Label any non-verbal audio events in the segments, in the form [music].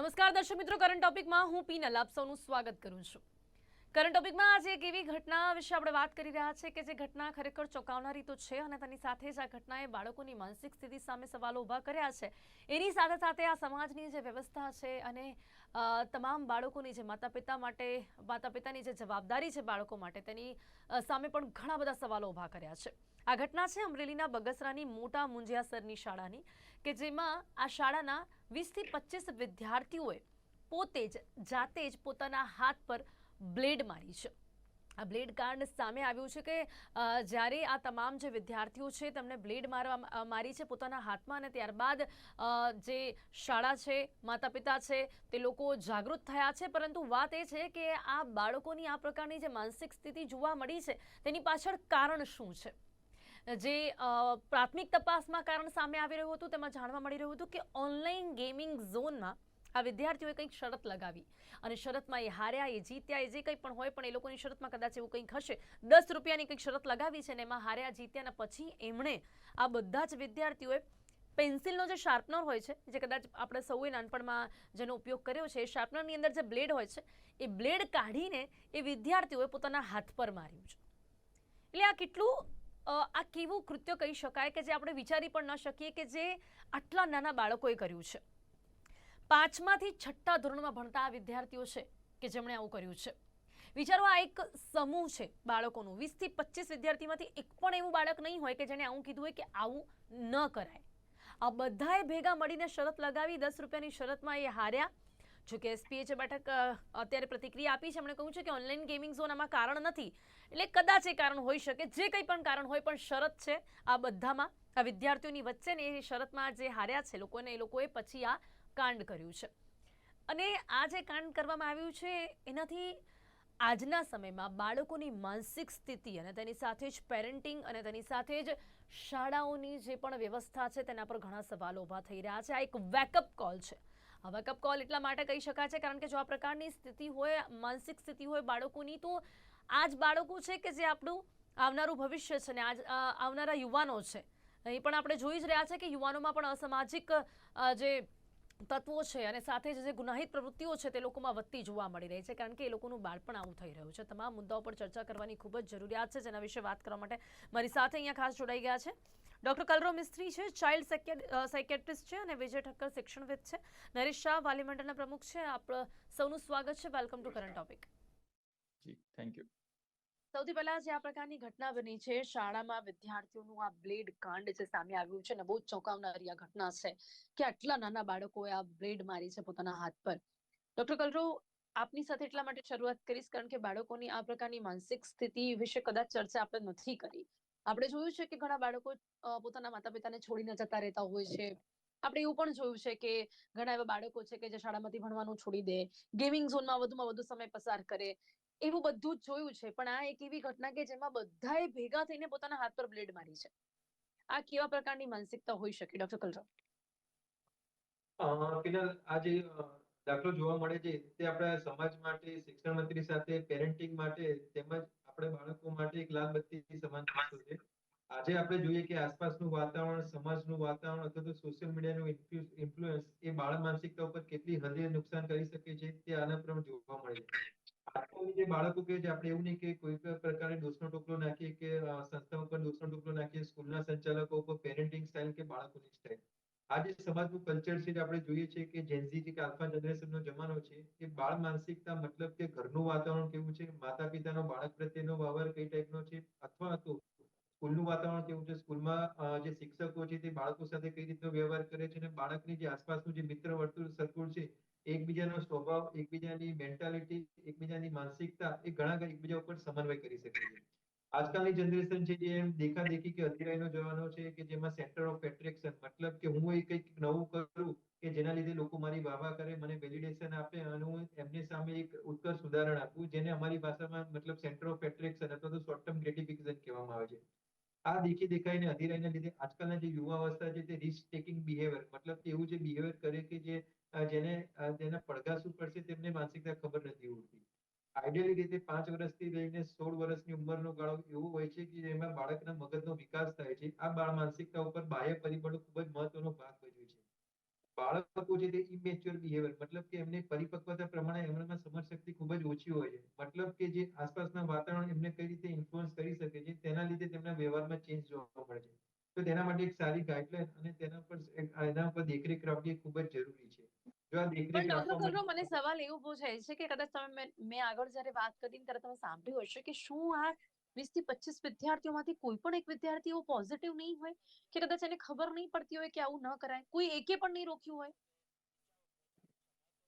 નમસ્કાર દર્શક મિત્રો કરંટ ટોપિકમાં હું પીનલ, આપ સૌનું સ્વાગત કરું છું. કરંટ ટોપિકમાં આજે એક એવી ઘટના વિશે આપણે વાત કરી રહ્યા છે કે જે ઘટના ખરેખર ચોંકાવનારી તો છે અને તેની સાથે જ આ ઘટનાએ બાળકોની માનસિક સ્થિતિ સામે સવાલો ઊભા કર્યા છે. એની સાથે સાથે આ સમાજની જે વ્યવસ્થા છે અને તમામ બાળકોની જે માતા પિતા માટે માતા પિતાની જે જવાબદારી છે બાળકો માટે, તેની સામે પણ ઘણા બધા સવાલો ઊભા કર્યા છે. આ ઘટના છે અમરેલીના બગસરાની મોટા મુંજિયાસરની શાળાની, કે જેમાં આ શાળાના વીસથી પચીસ વિદ્યાર્થીઓએ પોતે જ, જાતે જ પોતાના હાથ પર બ્લેડ મારી છે. આ બ્લેડ કાંડ સામે આવ્યું છે કે જ્યારે આ તમામ જે વિદ્યાર્થીઓ છે તેમણે બ્લેડ મારવા મારી છે પોતાના હાથમાં અને ત્યારબાદ જે શાળા છે માતા પિતા છે, તે લોકો જાગૃત થયા છે. પરંતુ વાત એ છે કે આ બાળકોની આ પ્રકારની જે માનસિક સ્થિતિ જોવા મળી છે, તેની પાછળ કારણ શું છે? જે પ્રાથમિક તપાસમાં કારણ સામે આવી રહ્યું હતું, તેમાં જાણવા મળી રહ્યું હતું કે ઓનલાઈન ગેમિંગ ઝોનમાં આ વિદ્યાર્થીઓએ કંઈક શરત લગાવી. અને શરતમાં એ હાર્યા, એ જીત્યા, એ જે કંઈ પણ હોય, પણ એ લોકોની શરતમાં કદાચ એવું કંઈક હશે. દસ રૂપિયાની કંઈક શરત લગાવી છે ને એમાં હાર્યા, જીત્યા પછી એમણે આ બધા જ વિદ્યાર્થીઓએ પેન્સિલનો જે શાર્પનર હોય છે, જે કદાચ આપણે સૌએ નાનપણમાં જેનો ઉપયોગ કર્યો છે, એ શાર્પનરની અંદર જે બ્લેડ હોય છે, એ બ્લેડ કાઢીને એ વિદ્યાર્થીઓએ પોતાના હાથ પર માર્યું છે. એટલે આ કેટલું આ કેવું કૃત્ય કહી શકાય કે જે આપણે વિચારી પણ ન શકીએ કે જે આટલા નાના બાળકોએ કર્યું છે? પાંચમાથી છઠ્ઠા ધોરણમાં ભણતા આ વિદ્યાર્થીઓ છે કે જેમણે આવું કર્યું છે? વિચારો, આ એક સમૂહ છે બાળકોનું. વીસથી પચીસ વિદ્યાર્થીમાંથી એક પણ એવું બાળક નહીં હોય કે જેણે આવું કીધું હોય કે આવું ન કરાય. આ બધાએ ભેગા મળીને શરત લગાવી, દસ રૂપિયાની શરતમાં એ હાર્યા. જો કે એસપીએ જે બેઠક અત્યારે પ્રતિક્રિયા આપી છે, એમણે કહ્યું છે કે ઓનલાઈન ગેમિંગ ઝોન આમાં કારણ નથી. એટલે કદાચ એ કારણ હોઈ શકે, જે કંઈ પણ કારણ હોય, પણ શરત છે આ બધામાં. આ વિદ્યાર્થીઓની વચ્ચે ને એ શરતમાં જે હાર્યા છે લોકોને, એ લોકોએ પછી આ કાંડ કર્યું છે. અને આ જે કાંડ કરવામાં આવ્યું છે, એનાથી આજના સમયમાં બાળકોની માનસિક સ્થિતિ અને તેની સાથે જ પેરેન્ટિંગ અને તેની સાથે જ શાળાઓની જે પણ વ્યવસ્થા છે, તેના પર ઘણા સવાલો ઊભા થઈ રહ્યા છે. આ એક વેકઅપ કોલ છે. આ વેકઅપ કોલ એટલા માટે કહી શકાય છે, કારણ કે જો આ પ્રકારની સ્થિતિ હોય, માનસિક સ્થિતિ હોય બાળકોની, તો આ જ બાળકો છે કે જે આપણું આવનારું ભવિષ્ય છે ને આજ આવનારા યુવાનો છે. અહીં પણ આપણે જોઈ જ રહ્યા છે કે યુવાનોમાં પણ અસામાજિક જે તત્વો છે અને સાથે જે ગુનાહિત પ્રવૃત્તિઓ છે તે લોકોમાં વધતી જોવા મળી રહી છે, કારણ કે એ લોકોનું બાળપણ આવું થઈ રહ્યું છે. તમામ મુદ્દાઓ પર ચર્ચા કરવાની ખૂબ જ જરૂરિયાત છે, જેના વિશે વાત કરવા માટે મારી સાથે અહીંયા ખાસ જોડાઈ ગયા છે. ડોક્ટર કલરો મિસ્ત્રી છે ચાઇલ્ડ સાયકેટ્રિસ્ટ છે અને વિજય ઠક્કર શિક્ષણવિદ છે. નરેશ શાહ વાલી મંડળના પ્રમુખ છે. આપ સૌનું સ્વાગત છે. વેલકમ ટુ કરંટ ટોપિક જી થેન્ક યુ સૌથી પહેલા જે આ પ્રકારની ઘટના બની છે. શાળામાં વિદ્યાર્થીઓનું આ બ્લેડ કાંડ જે સામે આવ્યું છે ને બહુ જ ચોંકાવનારી આ ઘટના છે કે આટલા નાના બાળકોએ આ બ્લેડ મારી છે પોતાના હાથ પર. ડોક્ટર કલરો આપની સાથે એટલા માટે શરૂઆત કરીશ કારણ કે બાળકોની આ પ્રકારની માનસિક સ્થિતિ વિશે કદાચ ચર્ચા આપણે નથી કરી. આપણે જોયું છે કે ઘણા બાળકો પોતાના માતા પિતાને છોડીને જતા રહેતા હોય છે. આપણે એવું પણ જોયું છે કે ઘણા એવા બાળકો છે કે જે શાળામાંથી ભણવાનું છોડી દે ગેમિંગ ઝોનમાં વધુમાં વધુ સમય પસાર કરે, એવું બધું જ જોયું છે. પણ આ એક એવી ઘટના કે જેમાં બધાએ ભેગા થઈને પોતાના હાથ પર બ્લેડ મારી છે. આ કેવા પ્રકારની માનસિકતા હોઈ શકે? ડોક્ટર કલરવ. જે દાખલો જોવા મળે છે, તે આપણા સમાજ માટે, શિક્ષણ મંત્રી સાથે પેરેન્ટિંગ માટે તેમજ આપણે બાળકો માટે એક લાલબત્તી સમાન છે. આજે આપણે જોઈએ કે આસપાસનું વાતાવરણ, સમાજનું વાતાવરણ અથવા તો સોશિયલ મીડિયાનું ઇન્ફ્લુઅન્સ એ બાળ માનસિકતા ઉપર કેટલી હદે નુકસાન કરી શકે છે તે આના પર જોવા મળે છે. જે બાળકો કે છે, આપણે એવું નહીં કે કોઈ પણ પ્રકારે દોષનો ટોપલો નાખીએ કે સંસ્થાઓ સંસ્થા ઉપર દોષનો ટોપલો નાખીએ, સ્કૂલના સંચાલકો ઉપર પેરેન્ટિંગ સ્ટાઇલ કે બાળકોની સ્ટાઇલ આજે સમાજનું કલ્ચર છે જે આપણે જોઈએ છીએ કે જેનઝી કે આલ્ફા જનરેશનનો જમાનો છે, એ બાળ માનસિકતા મતલબ કે ઘરનું વાતાવરણ કેવું છે માતા પિતાનો બાળક પ્રત્યેનો વ્યવહાર કઈ ટાઈપનો છે, અથવા તો સ્કૂલનું વાતાવરણ કેવું છે, સ્કૂલમાં જે શિક્ષકો છે તે બાળકો સાથે કઈ રીતનો વ્યવહાર કરે છે અને બાળકની જે આસપાસનું જે મિત્ર વર્તુળ સર્કુલ છે, એકબીજાનો સ્વભાવ, એકબીજાની મેન્ટાલિટી એકબીજાની માનસિકતા એ ઘણા એકબીજા ઉપર સમન્વય કરી શકે છે. આજકાલની જનરેશન છે જે એમ દેખાદેખી કે અતિરાયનો જવાનો છે કે જેમાં સેન્ટર ઓફ એટ્રેક્શન મતલબ કે હું એ કંઈક નવું કરું કે જેના લીધે લોકો મારી વાહવા કરે, મને વેલિડેશન આપે અને હું એમની સામે એક ઉત્કર્ષ ઉદાહરણ આપું, જેને અમારી ભાષામાં મતલબ સેન્ટર ઓફ એટ્રેક્શન અથવા તો શોર્ટ ટર્મ ગ્રેટિફિકેશન કહેવામાં આવે છે. આ દેખી દેખાઈને અધિરાયના લીધે આજકાલના જે યુવા અવસ્થા છે તે રિસ્ક ટેકિંગ બિહેવિયર મતલબ એવું જે બિહેવિયર કરે કે જે, જેને, જેના પડઘા શું પડશે તેમને માનસિકતા ખબર નથી હોતી. આઈડિયલી રીતે પાંચ વર્ષથી લઈને સોળ વર્ષની ઉંમરનો ગાળો એવો હોય છે કે જેમાં બાળકના મગજનો વિકાસ થાય છે. આ બાળ માનસિકતા ઉપર બાહ્ય પરિબળો ખૂબ જ મહત્વનો ભાગ ભજવે છે. બાળકો છે તે ઇમેચ્યોર બિહેવિયર મતલબ કે એમની પરિપક્વતા પ્રમાણે એમનામાં સમજ શક્તિ ખૂબ જ ઓછી હોય છે. મતલબ કે જે આસપાસના વાતાવરણ એમને કઈ રીતે ઇન્ફ્લુઅન્સ કરી શકે છે, તેના લીધે તેમના વ્યવહારમાં ચેન્જ જોવા મળે છે. તો તેના માટે એક સારી ગાઈડલાઈન અને તેના પર, એના પર દેખરેખ રાખવી ખૂબ જ જરૂરી છે. જો આ પણ ડોક્ટર રાખવામાં મને સવાલ એવો પૂછાય છે કે કદાચ તમે મેં- આગળ જ્યારે વાત કરી ત્યારે તમે સાંભળ્યું હશે કે શું આ વીસથી પચીસ વિદ્યાર્થીઓમાંથી કોઈ પણ એક વિદ્યાર્થી એવો પોઝિટિવ નહીં હોય? કે કદાચ એને ખબર નહીં પડતી હોય કે આવું ન કરાય? કોઈ એકે પણ નહીં રોક્યું હોય?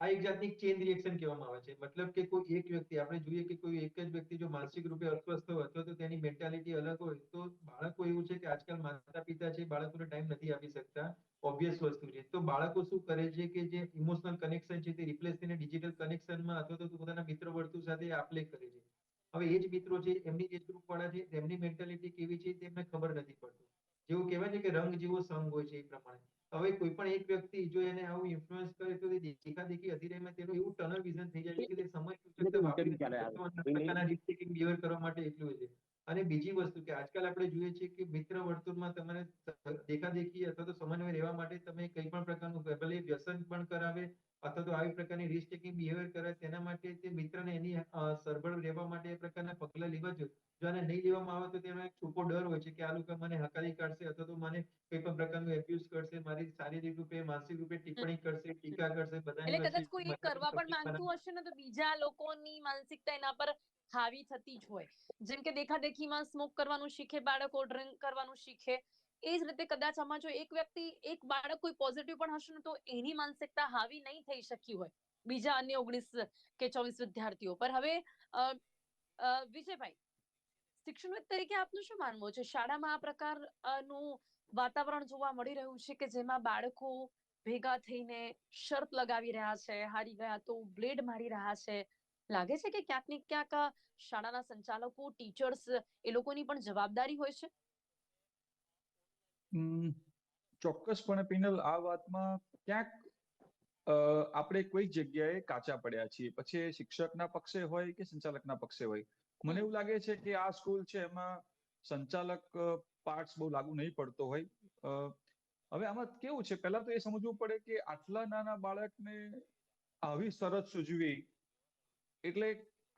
આ એક જાતની ચેન રિએક્શન કહેવામાં આવે છે. મતલબ કે કોઈ એક વ્યક્તિ આપણે જોઈએ કે કોઈ એક જ વ્યક્તિ જો માનસિક રૂપે અસ્વસ્થ હોય તો તેની મેન્ટાલિટી અલગ હોય તો બાળકો એવું છે કે આજકાલ માતા પિતા છે બાળકોને ટાઈમ નથી આપી શકતા. ઓબ્વિયસ વસ્તુ છે તો બાળકો શું કરે છે કે જે ઇમોશનલ કનેક્શન છે તે રિપ્લેસ થઈને ડિજિટલ કનેક્શનમાં અથવા તો પોતાના મિત્ર વર્તુળ સાથે આપલે કરે છે. હવે એ જ મિત્રો છે એમની એજ ગ્રુપ વાળા છે એમની મેન્ટાલિટી કેવી છે તેમને ખબર નથી પડતી. જેવું કહેવાય છે કે રંગ જેવો સંગ હોય છે એ પ્રમાણે. હવે કોઈ પણ એક વ્યક્તિ જો એને આવું ઇન્ફ્લુઅન્સ કરે તો દેખા દેખી અધિરાયમાં તેનું એવું ટનલ વિઝન થઈ જાય છે કે તે સમય વાપરી behavior કરવા માટે એટલું છે. અને બીજી વસ્તુ કે આજકાલ આપણે જોઈએ છીએ કે મિત્ર વર્તુળમાં તમારે દેખાદેખી અથવા તો સમન્વય રહેવા માટે તમે કઈ પણ પ્રકારનું ભલે વ્યસન પણ કરાવે અથવા તો આવી પ્રકારની રિસ્ક ટેકિંગ બિહેવિયર કરે તેના માટે તે મિત્રને એની સરભળ રહેવા માટે એ પ્રકારના પગલાં લેવા જોઈએ. જો આને નહીં લેવામાં આવે તો તેનો એક છૂપો ડર હોય છે કે આ લોકો મને હકારી કાઢશે અથવા તો મને કોઈ પણ પ્રકારનું એબ્યુઝ કરશે મારી શારીરિક રૂપે માનસિક રૂપે ટિપ્પણી કરશે ટીકા કરશે બધા એટલે કદાચ કોઈ કરવા પણ માંગતું હશે ને તો બીજા લોકોની માનસિકતા એના પર હાવી થતી જ હોય. જેમ કે દેખાદેખીમાં સ્મોક કરવાનું શીખે, બાળકો ડ્રિંક કરવાનું શીખે. એ જ રીતે કદાચ આમાં જો એક વ્યક્તિ, એક બાળક કોઈ પોઝિટિવ પણ હશે ને તો એની માનસિકતા હાવી નહીં થઈ શકી હોય. બીજા અન્ય ઓગણીસ કે ચોવીસ વિદ્યાર્થીઓ. પર હવે વિજયભાઈ, શિક્ષણવિદ તરીકે આપનું શું માનવું છે? શાળામાં આ પ્રકારનું વાતાવરણ જોવા મળી રહ્યું છે કે જેમાં બાળકો ભેગા થઈને શરત લગાવી રહ્યા છે, હારી ગયા તો બ્લેડ મારી રહ્યા છે? લાગે છે કે ક્યાંક ને ક્યાંક શાળાના સંચાલકો, ટીચર્સ એ લોકોની પણ જવાબદારી હોય છે? ચોક્કસપણે પિનલ, આ વાતમાં ક્યાંક આપણે કોઈ જગ્યાએ કાચા પડ્યા છીએ. પછી શિક્ષકના પક્ષે હોય કે સંચાલકના પક્ષે હોય? મને એવું લાગે છે કે આ સ્કૂલ છે એમાં સંચાલક પાર્ટસ બહુ લાગુ નહીં પડતો હોય. હવે આમાં કેવું છે? પહેલા તો એ સમજવું પડે કે આટલા નાના બાળકને આવી શરત સૂચવી એટલે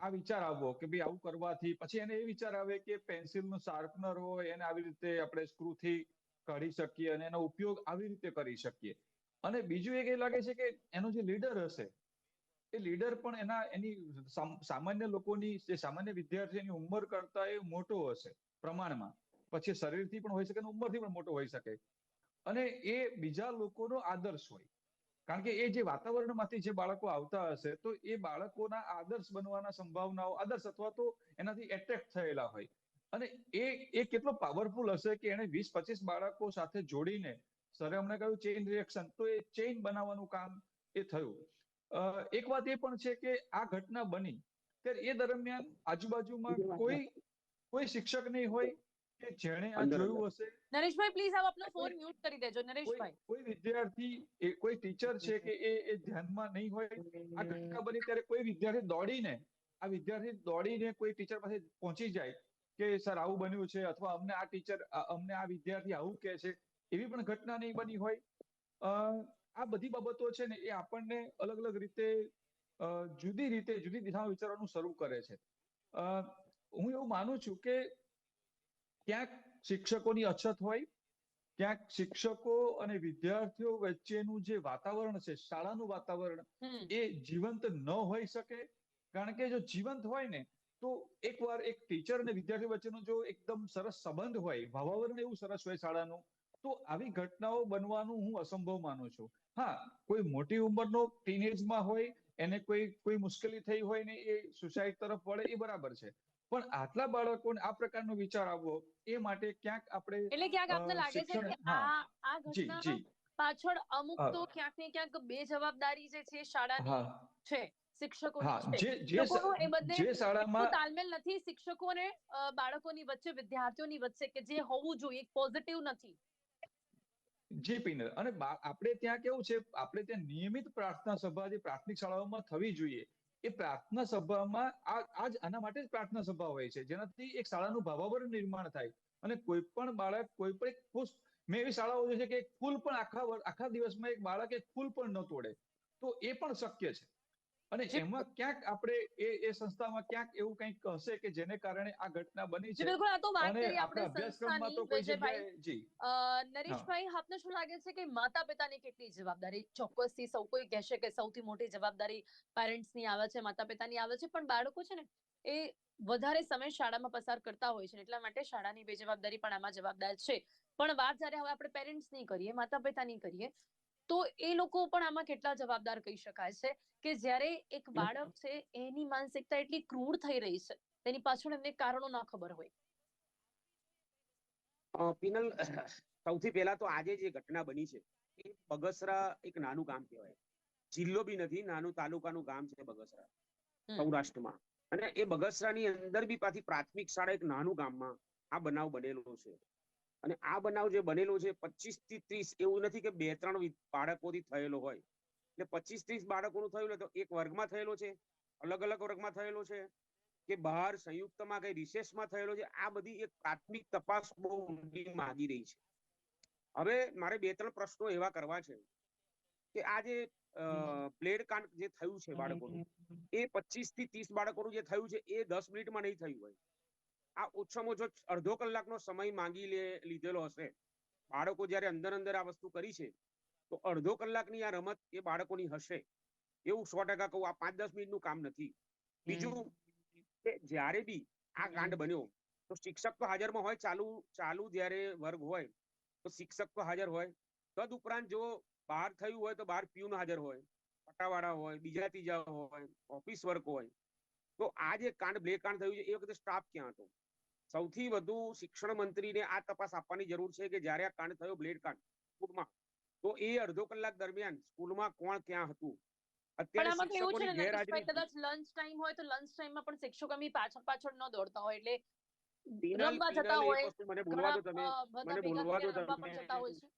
આ વિચાર આવવો કે ભાઈ આવું કરવાથી પછી એને એ વિચાર આવે કે પેન્સિલનું શાર્પનર હોય એને આવી રીતે આપણે સ્ક્રૂથી કાઢી શકીએ અને એનો ઉપયોગ આવી રીતે કરી શકીએ. અને બીજું એક એ લાગે છે કે એનો જે લીડર હશે, એ લીડર પણ એના એની સામાન્ય લોકોની, જે સામાન્ય વિદ્યાર્થીની ઉંમર કરતા એ મોટો હશે પ્રમાણમાં. પછી શરીરથી પણ હોઈ શકે અને ઉંમરથી પણ મોટો હોઈ શકે. અને એ બીજા લોકોનો આદર્શ હોય. કારણ કે એ જે વાતાવરણમાંથી જે બાળકો આવતા હશે તો એ બાળકોના આદર્શ બનવાના સંભાવનાઓ આદર્શ અથવા તો એનાથી એટ્રેક્ટ થયેલા હોય. અને એ એ કેટલો પાવરફુલ હશે કે એને વીસ પચીસ બાળકો સાથે જોડીને સરે અમને કહ્યું ચેઇન રિએક્શન તો એ ચેઇન બનાવવાનું કામ એ થયું. એક વાત એ પણ છે કે આ ઘટના બની ત્યારે એ દરમિયાન આજુબાજુમાં કોઈ કોઈ શિક્ષક નહીં હોય કે જેણે આ જોયું હશે? નરેશભાઈ પ્લીઝ આપ આપનો ફોન મ્યુટ કરી દેજો નરેશભાઈ. કોઈ વિદ્યાર્થી કોઈ ટીચર છે કે એ એ ધ્યાનમાં નહીં હોય? આ ઘટના બની ત્યારે કોઈ વિદ્યાર્થી દોડીને આ વિદ્યાર્થી દોડીને કોઈ ટીચર પાસે પહોંચી જાય કે સર આવું બન્યું છે અથવા અમને આ ટીચર અમને આ વિદ્યાર્થી આવું કહે છે એવી પણ ઘટના નહીં બની હોય? અ, આ બધી બાબતો છે ને એ આપણને અલગ અલગ રીતે જુદી રીતે જુદી દિશામાં વિચારવાનું શરૂ કરે છે. અ, હું એવું માનું છું કે ક્યાંક શિક્ષકોની અછત હોય ક્યાંક શિક્ષકો અને વિદ્યાર્થીઓ વચ્ચેનું જે વાતાવરણ છે શાળાનું વાતાવરણ એ જીવંત ન હોઈ શકે. કારણ કે જો જીવંત હોય ને તો એકવાર એક ટીચર અને વિદ્યાર્થી વચ્ચેનો જો એકદમ સરસ સંબંધ હોય વાતાવરણ એવું સરસ હોય શાળાનું તો આવી ઘટનાઓ બનવાનું હું અસંભવ માનું છું. હા કોઈ મોટી ઉંમરનો ટીનેજમાં હોય એને કોઈ કોઈ મુશ્કેલી થઈ હોય ને એ સુસાઇડ તરફ વળે એ બરાબર છે. પણ આટલા બાળકોને આ પ્રકારનો વિચાર આવવો એ માટે ક્યાંક આપણે એટલે ક્યાંક આપને લાગે છે કે આ આ ઘટના પાછળ અમુક તો ક્યાંક ને ક્યાંક બે જવાબદારી જે છે શાળાની છે શિક્ષકોની છે. જે જે લોકોનો એ બદલે જે શાળામાં તાલમેલ નથી શિક્ષકો ને અ, બાળકોની વચ્ચે વિદ્યાર્થીઓની વચ્ચે કે જે હોવું જોઈએ પોઝિટિવ નથી. જી પિનર. અને આપણે ત્યાં કેવું છે આપણે ત્યાં નિયમિત પ્રાર્થના સભા જે પ્રાથમિક શાળાઓમાં થવી જોઈએ એ પ્રાર્થના સભામાં આ, આજ આના માટે જ પ્રાર્થના સભા હોય છે. જેનાથી એક શાળાનું ભાવાવરણ નિર્માણ થાય અને કોઈ પણ બાળક, કોઈ પણ એક ખુશ, મેં એવી શાળાઓ જોઈ છે કે એક ફૂલ પણ આખા આખા દિવસમાં એક બાળક એક ફૂલ પણ ન તોડે. તો એ પણ શક્ય છે. અને એમાં ક્યાંક આપણે એ એ સંસ્થામાં ક્યાંક એવું કંઈક હશે કે જેને કારણે આ ઘટના બની છે બિલકુલ આ તો વાત કરી આપણે સંસ્થાની તો કોઈ જી. નરેશભાઈ આપને શું લાગે છે કે માતા પિતાની કેટલી જવાબદારી? ચોક્કસથી સૌ કોઈ કહેશે કે સૌથી મોટી જવાબદારી પેરેન્ટ્સની આવે છે માતા પિતાની આવે છે પણ બાળકો છે ને એ વધારે સમય શાળામાં પસાર કરતા હોય છે એટલા માટે શાળાની બે જવાબદારી પણ આમાં જવાબદાર છે. પણ વાત જ્યારે હવે આપણે પેરેન્ટ્સની કરીએ માતા પિતાની કરીએ તો એ લોકો પણ આમાં કેટલા જવાબદાર કહી શકાય છે કે જ્યારે એક બાળક છે એની માનસિકતા એટલી ક્રૂર થઈ રહી છે તેની પાછળ એમને કારણો ના ખબર હોય. પિનલ સૌથી પહેલા તો આજે જે ઘટના બની છે એ બગસરા એક નાનું ગામ કહેવાય. જિલ્લો બી નથી નાનું તાલુકાનું ગામ છે બગસરા સૌરાષ્ટ્રમાં. અને એ બગસરાની અંદર બી પાછી પ્રાથમિક શાળા એક નાનું ગામમાં આ બનાવ બનેલો છે. અને આ બનાવ જે બનેલો છે, પચીસથી ત્રીસ એવું નથી કે બે ત્રણ બાળકોથી થયેલો હોય. એટલે પચીસ ત્રીસ બાળકોનું થયેલું તો એક વર્ગમાં થયેલો છે, અલગ અલગ વર્ગમાં થયેલો છે, કે બહાર સંયુક્તમાં કઈ રિસેસમાં થયેલો છે, આ બધી એક પ્રાથમિક તપાસ બહુ ઊંડી માંગી રહી છે. હવે મારે બે ત્રણ પ્રશ્નો એવા કરવા છે, કે આ જે બ્લેડ કાંડ જે થયું છે બાળકોનું, એ પચીસથી ત્રીસ બાળકોનું જે થયું છે, એ દસ મિનિટમાં નહીં થયું હોય. આ ઓછામાં ઓછો અડધો કલાકનો સમય માંગી લે, લીધેલો હશે. બાળકો જ્યારે અંદર અંદર આ વસ્તુ કરી છે, તો અડધો કલાકની આ રમત એ બાળકોની હશે. એવું સો ટકા કહું, આ પાંચ દસ મિનિટનું કામ નથી. બીજું કે જ્યારે બી આ કાંડ બન્યો, તો શિક્ષક તો હાજરમાં હોય, ચાલુ ચાલુ જ્યારે વર્ગ હોય, તો શિક્ષક તો હાજર હોય. તદ ઉપરાંત જો બહાર થયું હોય, તો બહાર પ્યુન હાજર હોય. પટાવાળા હોય, બીજા ત્રીજા હોય, ઓફિસ વર્ક હોય. તો આ જે કાંડ બ્લે કાંડ થયું છે, એ વખતે સ્ટાફ ક્યાં હતો? સૌથી વધુ શિક્ષણ મંત્રીને આ તપાસ આપવાની જરૂર છે કે જ્યારે આ કાંડ થયો બ્લેડ કાંડ સ્કૂલમાં તો એ અડધો કલાક દરમિયાન સ્કૂલમાં કોણ ક્યાં હતું? પણ એવું છે ને શિક્ષકોની નરેશભાઈ ગેરહાજરી કદાચ લંચ ટાઈમ હોય તો લંચ ટાઈમમાં પણ શિક્ષકો પાછળ પાછળ ન દોડતા હોય એટલે રમવા જતા હોય, મને બોલવા દો તમે ઘણા, અ, બધા મને બોલવા દો તમે. જતા હોય છે.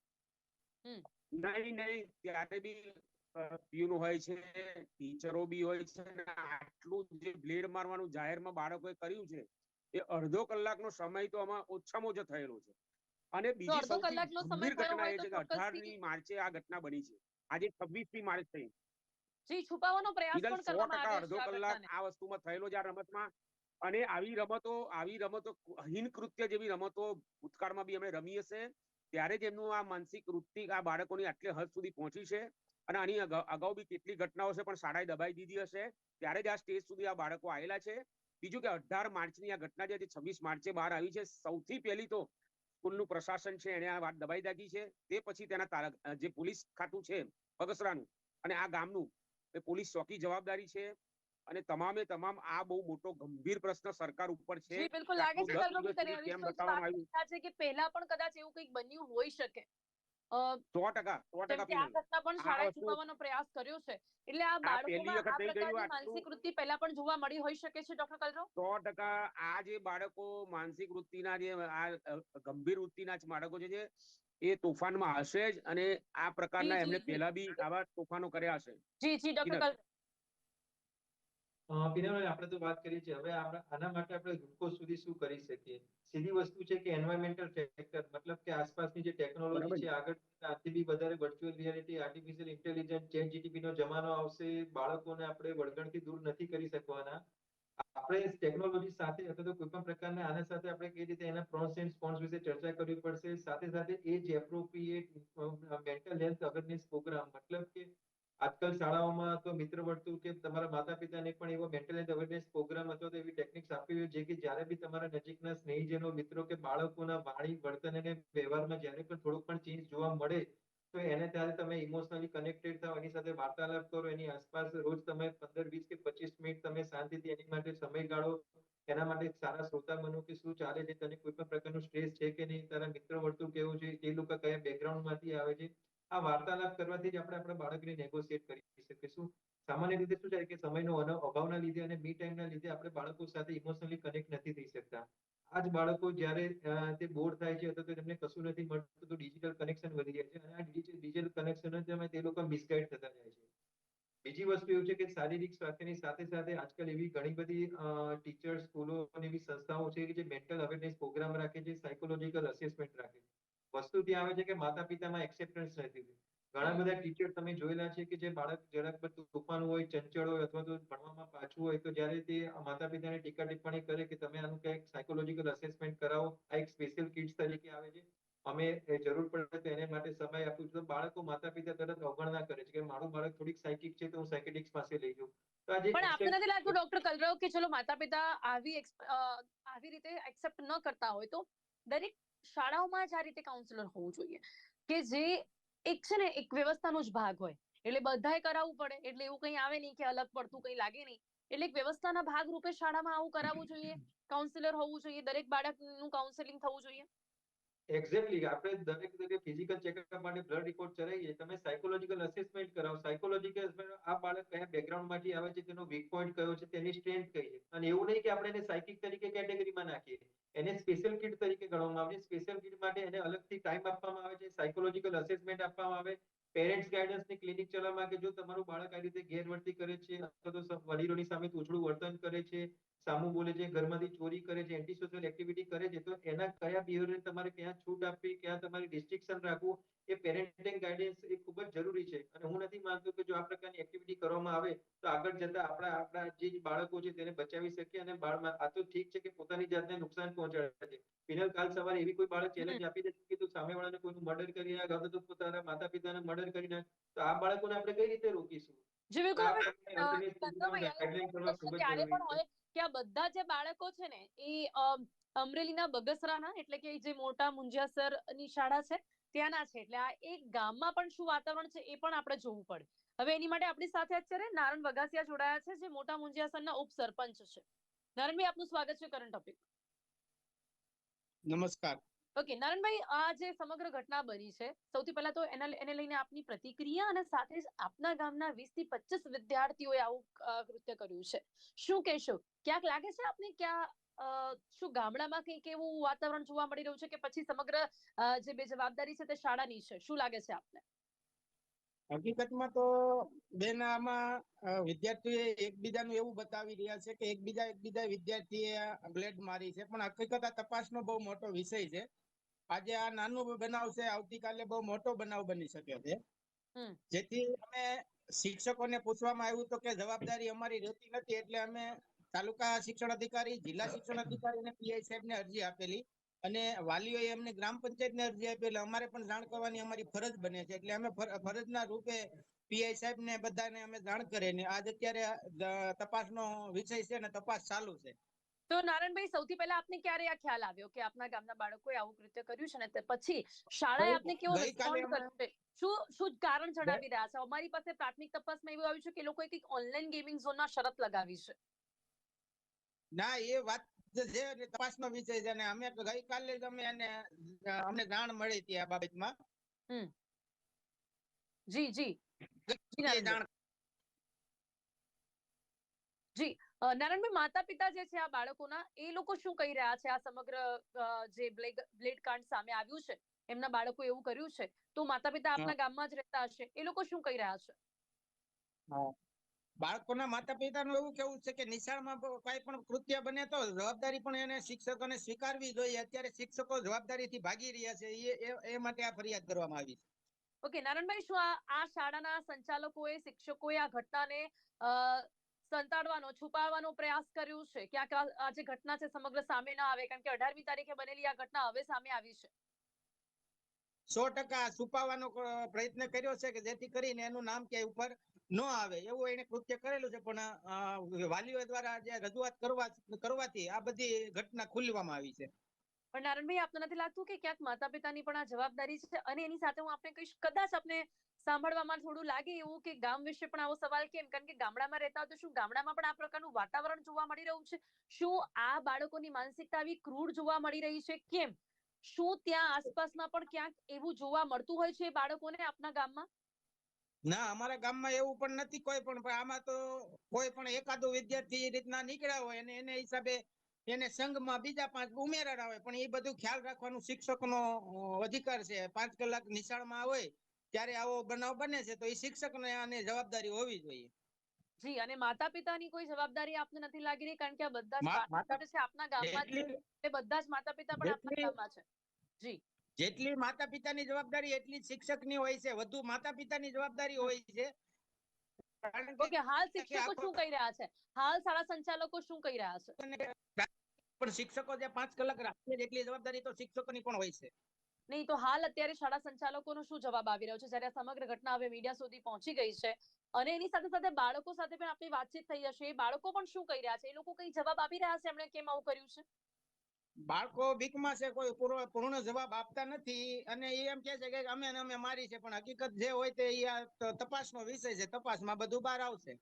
નહીં નહીં ત્યારે બી હોય છે ટીચરો બી હોય છે આટલું જે બ્લેડ મારવાનું જાહેરમાં બાળકોએ કર્યું છે એ અડધો કલાકનો સમય તો આમાં ઓછામાં ઓછો થયેલો છે. અને બીજી સૌથી ગંભીર ઘટના એ છે કે અઢારમી માર્ચે આ ઘટના બની છે. આજે છવ્વીસમી માર્ચ થઈ. જી છુપાવવાનો પ્રયાસ પણ કરવામાં આવ્યો છે અડધો કલાક આ વસ્તુમાં થયેલો છે આ રમતમાં. અને આવી રમતો આવી રમતો હીન કૃત્ય જેવી રમતો ભૂતકાળમાં બી અમે રમી હશે ત્યારે જ એમનું આ માનસિક વૃત્તિ આ બાળકોની આટલે હદ સુધી પહોંચી છે. અને આની અગાઉ અગાઉ બી કેટલી ઘટનાઓ છે પણ શાળાએ દબાઈ દીધી હશે. ત્યારે જ આ સ્ટેજ સુધી આ બાળકો આવેલા છે. બીજું કે અઢાર માર્ચની આ ઘટના જે છવ્વીસ માર્ચે બહાર આવી છે સૌથી પહેલી તો સ્કૂલનું પ્રશાસન છે એને આ વાત દબાઈ દાખી છે. તે પછી તેના જે પોલીસ ખાતું છે બગસરાનું અને આ ગામનું એ પોલીસ ચોકી જવાબદારી છે. અને તમામે તમામ આ બહુ મોટો ગંભીર પ્રશ્ન સરકાર ઉપર છે. બિલકુલ લાગે છે કે પહેલા પણ કદાચ એવું કંઈક બન્યું હોઈ શકે. સો ટકા સો ટકા કે આ પિનલ. ઘટના પણ શાળાએ છુપાવવાનો પ્રયાસ કર્યો છે. એટલે આ આ બાળકોમાં આ પ્રકારની માનસિક વૃત્તિ પહેલા પણ જોવા મળી હોઈ શકે છે ડોક્ટર કલરવ? સો ટકા આ જે બાળકો માનસિક વૃત્તિના જે આ ગંભીર વૃત્તિના બાળકો જે છે એ તોફાનમાં હશે જ અને આ પ્રકારના એમને જી. પહેલા બી આવા તોફાનો કર્યા હશે. જી ડોક્ટર પિનાભાઈ આપણે તો વાત કરી છે. હવે આપણે આના માટે આપણે ગ્લુકોઝ સુધી શું કરી શકીએ? સીધી વસ્તુ છે કે એન્વાયરમેન્ટલ ફેક્ટર મતલબ કે આસપાસની જે ટેકનોલોજી છે. આગળ આથી બી વધારે virtual reality artificial intelligence chat GTP નો જમાનો આવશે બાળકોને આપણે વળગણથી દૂર નથી કરી શકવાના આપણે ટેકનોલોજી સાથે અથવા તો કોઈ પણ પ્રકારના આના સાથે આપણે કઈ રીતે એના પ્રોન્સ એન્ડ સ્પોન્સ વિશે ચર્ચા કરવી પડશે સાથે સાથે age appropriate mental health awareness program મતલબ કે આજકાલ શાળાઓમાં તો મિત્ર વર્તુળ કે તમારા માતા પિતાને પણ એવો મેન્ટલ હેલ્થ અવેરનેસ પ્રોગ્રામ અથવા તો એવી ટેકનિક્સ આપવી જોઈએ જે કે જ્યારે બી તમારા નજીકના સ્નેહીજનો, મિત્રો કે બાળકોના વાણી, વર્તન અને વ્યવહારમાં જ્યારે પણ થોડોક પણ ચેન્જ જોવા મળે, તો એને ત્યારે તમે ઇમોશનલી કનેક્ટેડ થાવ, એની સાથે વાર્તાલાપ કરો, એની આસપાસ રોજ તમે પંદર, વીસ કે પચીસ મિનિટ તમે શાંતિથી એની માટે સમય ગાળો, એના માટે સારા શ્રોતા બનો કે શું ચાલે છે, તને કોઈ પણ પ્રકારનું સ્ટ્રેસ છે કે નહીં, તારા મિત્ર વર્તુળ કેવું છે, એ લોકો કયા બેકગ્રાઉન્ડમાંથી આવે છે આ વાર્તાલાપ કરવાથી જ આપણે આપણા બાળકને નેગોશિયેટ કરી શકીશું સામાન્ય રીતે શું થાય કે સમયનો અભાવના લીધે અને મી ટાઈમના લીધે આપણે બાળકો સાથે ઇમોશનલી કનેક્ટ નથી થઈ શકતા. આ જ બાળકો જ્યારે તે બોર થાય છે અથવા તો તેમને કશું નથી મળતું તો ડિજિટલ કનેક્શન વધી જાય છે અને આ ડિજિટલ કનેક્શન જ તે લોકો મિસગાઈડ થતા જાય છે. બીજી વસ્તુ એવું છે કે શારીરિક સ્વાસ્થ્યની સાથે સાથે આજકાલ એવી ઘણી બધી ટીચર સ્કૂલો અને એવી સંસ્થાઓ છે કે જે મેન્ટલ અવેરનેસ પ્રોગ્રામ રાખે છે સાયકોલોજીકલ અસેસમેન્ટ રાખે છે. વસ્તુ ત્યાં આવે છે કે માતા પિતામાં એક્સેપ્ટન્સ નથી ઘણા બધા ટીચર તમે જોયેલા છે કે જે બાળક જરાક પર તોફાન હોય ચંચળ હોય અથવા તો ભણવામાં પાછું હોય તો જ્યારે તે માતા પિતાને ટીકા ટિપ્પણી કરે કે તમે આનું કંઈક સાયકોલોજીકલ અસેસમેન્ટ કરાવો આ એક સ્પેશિયલ કિડ્સ તરીકે આવે છે અમે એ જરૂર પડે તો એને માટે સમય આપું છું. તો બાળકો માતા પિતા તરત અવગણના કરે છે કે મારું બાળક થોડીક સાયકિક છે તો હું સાયકેટિક્સ પાસે લઈ જાઉં. પણ આપણે નથી લાગતું ડોક્ટર કલરવ કે ચલો માતા પિતા આવી આવી રીતે એક્સેપ્ટ ન કરતા હોય તો? દરેક શાળાઓમાં જ આ રીતે કાઉન્સિલર હોવું જોઈએ. કે જે એક છે ને એક વ્યવસ્થાનો જ ભાગ હોય. એટલે બધાએ કરાવવું પડે. એટલે એવું કંઈ આવે નહીં કે અલગ પડતું કંઈ લાગે નહીં. એટલે એક વ્યવસ્થાના ભાગ રૂપે શાળામાં આવું કરાવવું જોઈએ. [coughs] કાઉન્સિલર હોવું જોઈએ. દરેક બાળકનું કાઉન્સેલિંગ થવું જોઈએ. એક્ઝેક્ટલી આપણે દરેક દરેક ફિઝિકલ ચેકઅપ માટે બ્લડ રિપોર્ટ ચલાવીએ, તમે સાયકોલોજીકલ અસેસમેન્ટ કરાવો. સાયકોલોજીકલ આ બાળક કયા બેકગ્રાઉન્ડમાંથી આવે છે, તેનો વીક પોઈન્ટ કયો છે, તેની સ્ટ્રેન્થ કઈ છે. અને એવું નહીં કે આપણે એને સાયકિક તરીકે કેટેગરીમાં નાખીએ. એને સ્પેશિયલ કિટ તરીકે ગણવામાં આવે છે. સ્પેશિયલ કિટ માટે એને અલગથી ટાઈમ આપવામાં આવે છે સાયકોલોજીકલ અસેસમેન્ટ આપવામાં આવે. પેરેન્ટ્સ ગાઈડન્સની ક્લિનિક ચલાવવામાં કે જો તમારું બાળક આ રીતે ગેરવર્તી કરે છે, અથવા તો વડીલોની સામે તોછડું વર્તન કરે છે સામું બોલે છે, ઘરમાંથી ચોરી કરે છે એન્ટી સોશિયલ એક્ટિવિટી કરે છે, તો એના કયા બિહેવિયર તમારે ક્યાં છૂટ આપવી, ક્યાં તમારે રિસ્ટ્રિક્શન રાખવું, એ પેરેન્ટિંગ ગાઈડન્સ એ ખૂબ જ જરૂરી છે. અને હું નથી માનતો કે જો આ પ્રકારની એક્ટિવિટી કરવામાં આવે, તો આગળ જતા આપણા આપણા જે બાળકો છે તેને બચાવી શકીએ અને બાળમાં, આ તો ઠીક છે કે પોતાની જાતને નુકસાન પહોંચાડે છે. પિનલ કાલ સવારે એવી કોઈ બાળક ચેલેન્જ આપી દે કે તું સામેવાળાને કોઈનું મર્ડર કરી નાખ, અથવા તો પોતાના માતા પિતાને મર્ડર કરી નાખ, તો આ બાળકોને આપણે કઈ રીતે રોકીશું? જે ત્યારે પણ હોય કે આ બધા જે બાળકો છે ને એ અમરેલીના બગસરાના એટલે કે જે મોટા મુંજિયાસરની શાળા છે ત્યાંના છે. એટલે આ એક ગામમાં પણ શું વાતાવરણ છે એ પણ આપણે જોવું પડે. હવે એની માટે આપણી સાથે અત્યારે નારણ વગાસિયા જોડાયા છે જે મોટા મુંજિયાસરના ઉપસરપંચ છે. નારણભાઈ આપનું સ્વાગત છે કરંટ ટોપિક નમસ્કાર. ઓકે નારણભાઈ આ જે સમગ્ર ઘટના બની છે, સૌથી પહેલા તો એના એને લઈને આપની પ્રતિક્રિયા અને સાથે જ આપના ગામના 20 થી 25 વિદ્યાર્થીઓએ આવું કૃત્ય કર્યું છે. શું કહેશો? ક્યાંક લાગે છે આપને ક્યાં શું ગામડામાં કંઈક એવું વાતાવરણ જોવા મળી રહ્યું છે કે પછી સમગ્ર જે બે જવાબદારી છે તે શાળાની છે? શું લાગે છે આપને? હકીકતમાં તો બેન આમાં વિદ્યાર્થીઓ એકબીજાનું એવું બતાવી રહ્યા છે કે એકબીજા એકબીજા વિદ્યાર્થીએ બ્લેડ મારી છે. પણ હકીકત આ તપાસનો બહુ મોટો વિષય છે. આજે આ નાનો બનાવ છે આવતીકાલે બહુ મોટો બનાવ બની શકે છે. જેથી અમે શિક્ષકોને પૂછવામાં આવ્યું તો કે જવાબદારી અમારી રહેતી નથી એટલે અમે તાલુકા શિક્ષણ અધિકારી જિલ્લા શિક્ષણ અધિકારી અને પીઆઈ સાહેબને અરજી આપેલી અને વાલીઓએ અમને ગ્રામ પંચાયતને અરજી આપી એટલે અમારે પણ જાણ કરવાની અમારી ફરજ બને છે. એટલે અમે ફર- ફરજના રૂપે પીઆઈ સાહેબ ને બધાને અમે જાણ કરી ને આજ અત્યારે તપાસનો વિષય છે અને તપાસ ચાલુ છે. તો નારાયણભાઈ સૌથી પહેલા આપને ક્યારે આ ખ્યાલ આવ્યો કે આપના ગામના બાળકોએ આવું કૃત્ય કર્યું છે ને પછી શાળાએ આપને કેવો રિસ્પોન્ડ કર્યો? શું શું કારણ જણાવી રહ્યા છે? અમારી પાસે પ્રાથમિક તપાસમાં એવું આવ્યું છે કે લોકોએ કંઈક ઓનલાઈન ગેમિંગ ઝોનમાં શરત લગાવી છે. ના એ વાત છે એટલે તપાસનો વિષય છે અને અમે ગઈકાલે જ અમે એને અમને જાણ મળી હતી આ બાબતમાં. જી જી. જી. નારાયણભાઈ. માતા પિતા જે છે આ બાળકોના એ લોકો શું કહી રહ્યા છે આ સમગ્ર જે બ્લેડ કાંડ સામે આવ્યું છે એમના બાળકો એવું કર્યું છે તો માતા પિતા આપના ગામમાં જ રહેતા હશે એ લોકો શું કહી રહ્યા છે? બાળકોના માતા પિતાનું એવું કેવું છે કે નિશાળમાં કઈ પણ કૃત્ય બને તો જવાબદારી પણ એને શિક્ષકોને સ્વીકારવી જોઈએ. અત્યારે શિક્ષકો જવાબદારીથી ભાગી રહ્યા છે એ એ- માટે આ ફરિયાદ કરવામાં આવી છે. ઓકે નારાયણભાઈ શું આ શાળાના સંચાલકોએ શિક્ષકોએ આ ઘટનાને સંતાડવાનો છુપાવવાનો પ્રયાસ કર્યો છે. કે આ જે ઘટના છે સમગ્ર સામે ના આવે કારણ કે અઢારમી તારીખે બનેલી આ ઘટના હવે સામે આવી છે. સો ટકા છુપાવવાનો પ્રયત્ન કર્યો છે કે જેથી કરીને એનું નામ ક્યાંય ઉપર ન આવે. એવું એને કૃત્ય કરેલું છે પણ વાલીઓ દ્વારા જે રજૂઆત કરવા કરવાથી આ બધી ઘટના ખુલવામાં આવી છે. પણ નારાયણભાઈ આપને નથી લાગતું કે ક્યાંક માતા પિતાની પણ આ જવાબદારી છે? અને એની સાથે હું આપને કહીશ કદાચ આપને સાંભળવામાં થોડું લાગે એવું કે ગામ વિશે પણ આવો સવાલ કેમ? કારણ કે ગામડામાં રહેતા હોય તો શું ગામડામાં પણ આ પ્રકારનું વાતાવરણ જોવા મળી રહ્યું છે? શું આ બાળકોની માનસિકતા આવી ક્રૂર જોવા મળી રહી છે? કેમ? શું ત્યાં આસપાસમાં પણ ક્યાંક એવું જોવા મળતું હોય છે બાળકોને આપના ગામમાં? ના, અમારા ગામમાં એવું પણ નથી કોઈ પણ આમાં તો કોઈ પણ એકાદો વિદ્યાર્થી એ રીતના નીકળ્યા હોય અને એને હિસાબે એને સંઘમાં બીજા પાંચ ઉમેરા હોય, પણ એ બધું ખ્યાલ રાખવાનું શિક્ષકનો અધિકાર છે. પાંચ કલાક નિશાળમાં હોય ત્યારે આવો બનાવ બને છે તો એ શિક્ષકને આની જવાબદારી હોવી જોઈએ. જી અને માતા પિતાની કોઈ જવાબદારી આપને નથી લાગી રહી કારણ કે આ બધા માતા- છે આપના ગામમાં એ બધા જ માતા પિતા પણ આપના ગામમાં છે. જી. જેટલી માતા પિતાની જવાબદારી એટલી શિક્ષક શિક્ષકની હોય છે વધુ માતા પિતાની જવાબદારી હોય છે. ઓકે હાલ શિક્ષકો શું કહી રહ્યા છે? હાલ શાળા સંચાલકો શું કહી રહ્યા છે? પણ શિક્ષકો જે પાંચ કલાક રાખે એટલી જવાબદારી તો શિક્ષકોની પણ હોય છે. નહીં, તો હાલ અત્યારે શાળા સંચાલકોનો શું જવાબ આવી રહ્યો છે? જ્યારે આ સમગ્ર ઘટના હવે મીડિયા સુધી પહોંચી ગઈ છે અને એની સાથે સાથે બાળકો સાથે પણ આપણી વાતચીત થઈ હશે. બાળકો પણ શું કહી રહ્યા છે? એ લોકો કઈ જવાબ આપી રહ્યા છે એમણે કેમ આવું કર્યું છે? બાળકો વીકમાં છે, કોઈ પૂરો- પૂર્ણ જવાબ આપતા નથી અને એ એમ કે છે કે અમે અમે મારી છે, પણ હકીકત જે હોય તે, તપાસનો વિષય છે, તપાસમાં બધું બહાર આવશે.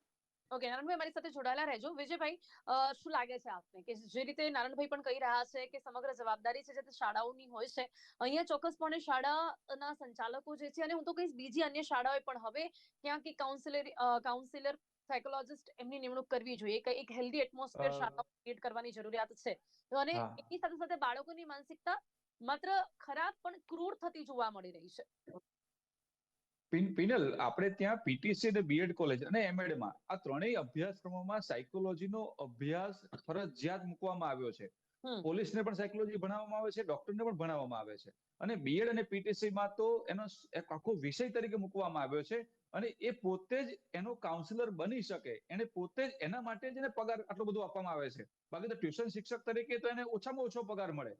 ઓકે નારણભાઈ મારી સાથે જોડાયેલા રહેજો. વિજયભાઈ શું લાગે છે આપને કે જે રીતે નારણભાઈ પણ કહી રહ્યા છે કે સમગ્ર જવાબદારી છે જે શાળાઓની હોય છે અહીંયા ચોક્કસપણે શાળાના સંચાલકો જે છે અને હું તો કહીશ બીજી અન્ય શાળાઓએ પણ હવે ક્યાંક કાઉન્સિલર કાઉન્સિલર સાયકોલોજિસ્ટ એમની નિમણૂક કરવી જોઈએ. કે એક હેલ્ધી એટમોસ્ફિયર શાળા ક્રિએટ કરવાની જરૂરિયાત છે. અને. એની સાથે સાથે બાળકોની માનસિકતા માત્ર ખરાબ પણ ક્રૂર થતી જોવા મળી રહી છે. પિનલ આપણે ત્યાં પીટીસી અને બીએડ કોલેજ અને એમએડમાં આ ત્રણેય અભ્યાસક્રમોમાં સાયકોલોજીનો અભ્યાસ ફરજિયાત મૂકવામાં આવ્યો છે. પોલીસને પણ સાયકોલોજી ભણાવવામાં આવે છે ડોક્ટરને પણ ભણાવવામાં આવે છે. અને બીએડ અને પીટીસી માં તો એનો એક આખો વિષય તરીકે મૂકવામાં આવ્યો છે અને એ પોતે જ એનો કાઉન્સિલર બની શકે એને પોતે જ એના માટે જ એને પગાર આટલો બધો આપવામાં આવે છે. બાકી તો ટ્યુશન શિક્ષક તરીકે તો એને ઓછામાં ઓછો પગાર મળે.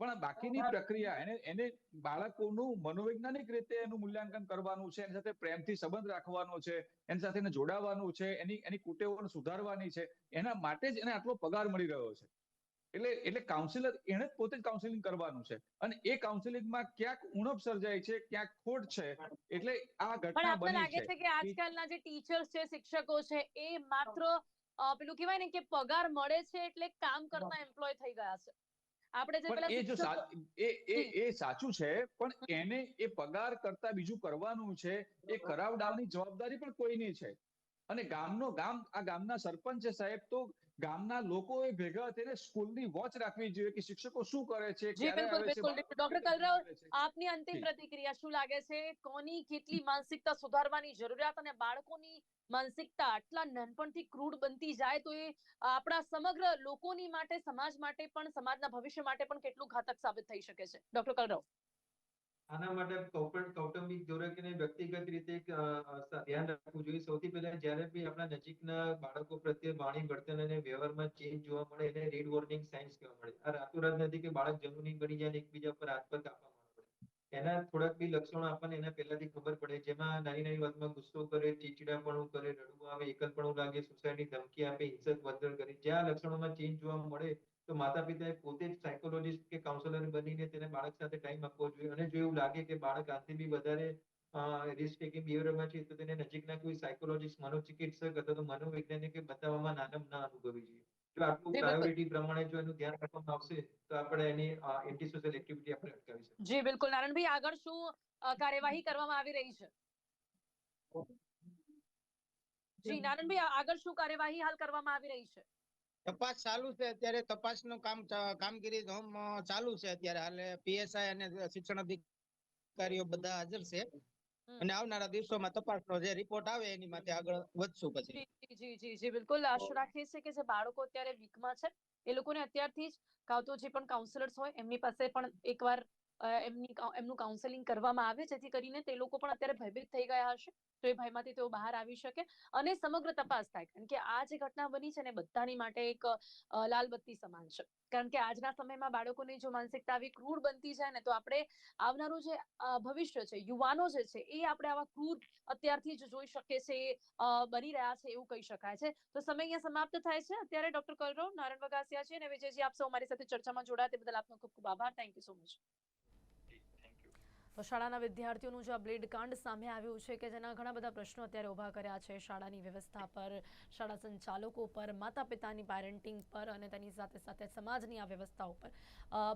પણ બાકીની પ્રક્રિયા એને એને બાળકોનું મનોવૈજ્ઞાનિક રીતે એનું મૂલ્યાંકન કરવાનું છે એની સાથે પ્રેમથી સંબંધ રાખવાનો છે એની સાથે એને જોડાવાનું છે એની એની કુટેવોને સુધારવાની છે એના માટે જ એને આટલો પગાર મળી રહ્યો છે. એટલે એટલે કાઉન્સિલર એને જ પોતે જ કાઉન્સિલિંગ કરવાનું છે. અને એ કાઉન્સિલિંગમાં ક્યાંક ઉણપ સર્જાય છે ક્યાંક ખોટ છે એટલે આ પણ ઘટના આપને બની લાગે છે. છે કે આજકાલના જે ટીચર્સ છે શિક્ષકો છે એ માત્ર પેલું કહેવાય ને કે પગાર મળે છે એટલે કામ કરતા એમ્પ્લોય થઈ ગયા છે. આપણે જે પેલા પણ એ જો એ એ એ સાચું છે પણ એને એ પગાર કરતા બીજું કરવાનું છે એ કરાવડાવની જવાબદારી પણ કોઈની છે. અને ગામનો ગામ આ ગામના સરપંચ છે સાહેબ તો ગામના લોકોએ ભેગા થઈને સ્કૂલની વોચ રાખવી જોઈએ કે શિક્ષકો શું કરે છે જી, બિલકુલ, બિલકુલ. ડોક્ટર કલરવ. આપની અંતિમ પ્રતિક્રિયા શું લાગે છે કોની કેટલી માનસિકતા સુધારવાની જરૂરિયાત અને બાળકોની માનસિકતા આટલા નાનપણથી ક્રૂડ બનતી જાય તો એ આપણા સમગ્ર લોકોની માટે સમાજ માટે પણ સમાજના ભવિષ્ય માટે પણ કેટલું ઘાતક સાબિત થઈ શકે છે ડોક્ટર કલરવ આના માટે કૌટુંબિક ધોરણે વ્યક્તિગત રીતે ધ્યાન રાખવું જોઈએ. સૌથી પહેલા જ્યારે બી આપણા નજીકના બાળકો પ્રત્યે વાણી વર્તન અને વ્યવહારમાં ચેન્જ જોવા મળે, એને રેડ વોર્નિંગ સાઇન્સ કહેવા મળે. આ રાતોરાત નથી કે બાળક જન્મની બની જાય એકબીજા પર હાથ પર કાપવા એના થોડાક બી લક્ષણો આપણને એના પહેલાથી ખબર પડે. જેમાં નાની નાની વાતમાં ગુસ્સો કરે ચીચીડાપણું કરે, રડવું આવે, એકલપણું લાગે, સોસાયટી ધમકી આપે, હિંસક વર્તન કરે. જ્યાં લક્ષણોમાં ચેન્જ જોવા મળે, તો માતા પિતાએ પોતે જ કાઉન્સેલર બનીને તેને બાળક સાથે ટાઈમ આપવો જોઈએ. અને જો એવું લાગે કે બાળક આથી બી વધારે રિસ્ક ટેકિંગ બિહેવિયરમાં છે તો તેને નજીકના કોઈ સાયકોલોજીસ્ટ મનોચિકિત્સક અથવા તો મનોવૈજ્ઞાનિકે બતાવવામાં નાનમ ના અનુભવી જોઈએ. જો આટલું પ્રાયોરિટી પ્રમાણે જો એનું ધ્યાન રાખવામાં આવશે તો આપણે એની એન્ટી સોશિયલ એક્ટિવિટી આપણે અટકાવી શકીએ. જી બિલકુલ. નારાયણભાઈ આગળ શું કાર્યવાહી કરવામાં આવી રહી છે? જી નારાયણભાઈ આગળ શું કાર્યવાહી હાલ કરવામાં આવી રહી છે? તપાસ ચાલુ છે અત્યારે તપાસનું કામ કામગીરી ચાલુ છે અત્યારે. હાલે પીએસઆઈ અને શિક્ષણ અધિકારીઓ બધા હાજર છે. અને આવનારા દિવસોમાં તપાસનો જે રિપોર્ટ આવે એની માટે આગળ વધશું પછી. જી જી, જી બિલકુલ. આશા રાખીએ છીએ કે જે બાળકો અત્યારે વીકમાં છે એ લોકોને અત્યારથી જ કાં તો જે પણ કાઉન્સિલર્સ હોય એમની પાસે પણ એકવાર એમની એમનું કાઉન્સેલિંગ કરવામાં આવે, જેથી કરીને તે લોકો પણ અત્યારે ભયભીત થઈ ગયા હશે, તો એ ભયમાંથી તેઓ બહાર આવી શકે અને સમગ્ર તપાસ થાય, કારણ કે આ જે ઘટના બની છે ને બધાની માટે એક લાલબત્તી સમાન છે, કારણ કે આજના સમયમાં બાળકોની જો માનસિકતા આવી ક્રૂર બનતી જાય ને તો આપણે આવનારું જે ભવિષ્ય છે, યુવાનો જે છે એ આપણે આવા ક્રૂર અત્યારથી જ જોઈ શકે છે એ બની રહ્યા છે એવું કહી શકાય છે. તો સમય અહીંયા સમાપ્ત થાય છે. અત્યારે ડોક્ટર કલરવ નારાયણ વગાસિયા છે અને વિજયજી, આપ સૌ અમારી સાથે ચર્ચામાં જોડાયા, તે બદલ આપનો ખૂબ ખૂબ આભાર. થેન્ક યુ સો મચ તો શાળાના વિદ્યાર્થીઓનું જે આ બ્લેડ કાંડ સામે આવ્યું છે કે જેના ઘણા બધા પ્રશ્નો અત્યારે ઊભા કર્યા છે. શાળાની વ્યવસ્થા પર, શાળા સંચાલકો પર માતા પિતાની પેરેન્ટિંગ પર અને તેની સાથે સાથે સમાજની આ વ્યવસ્થા ઉપર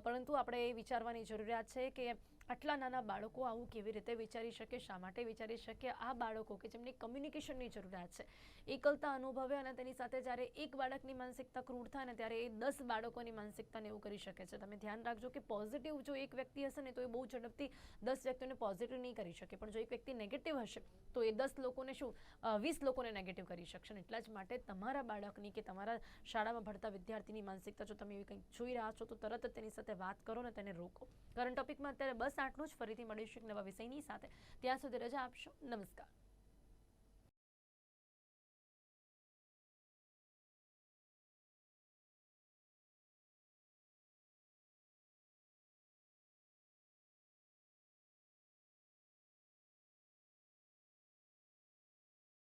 પરંતુ આપણે એ વિચારવાની જરૂરિયાત છે કે આટલા નાના બાળકો આવું કેવી રીતે વિચારી શકે, શા માટે વિચારી શકે? આ બાળકો કે જેમની કમ્યુનિકેશનની જરૂરિયાત છે એકલતા અનુભવે અને તેની સાથે જ્યારે એક બાળકની માનસિકતા ક્રૂર થાય ને ત્યારે એ દસ બાળકોની માનસિકતાને એવું કરી શકે છે. તમે ધ્યાન રાખજો કે પોઝિટિવ જો એક વ્યક્તિ હશે ને તો એ બહુ ઝડપથી દસ વ્યક્તિઓને પોઝિટિવ નહીં કરી શકે. પણ જો એક વ્યક્તિ નેગેટિવ હશે, તો એ દસ લોકોને શું વીસ લોકોને નેગેટિવ કરી શકશે. એટલા જ માટે તમારા બાળકની કે તમારા શાળામાં ભણતા વિદ્યાર્થીની માનસિકતા જો તમે એવી કંઈક જોઈ રહ્યા છો, તો તરત જ તેની સાથે વાત કરો ને તેને રોકો. કરંટ ટોપિકમાં અત્યારે બસ બસ આટલું જ ફરીથી મળીશું એક નવા વિષયની સાથે. ત્યાં સુધી રજા આપશો. નમસ્કાર.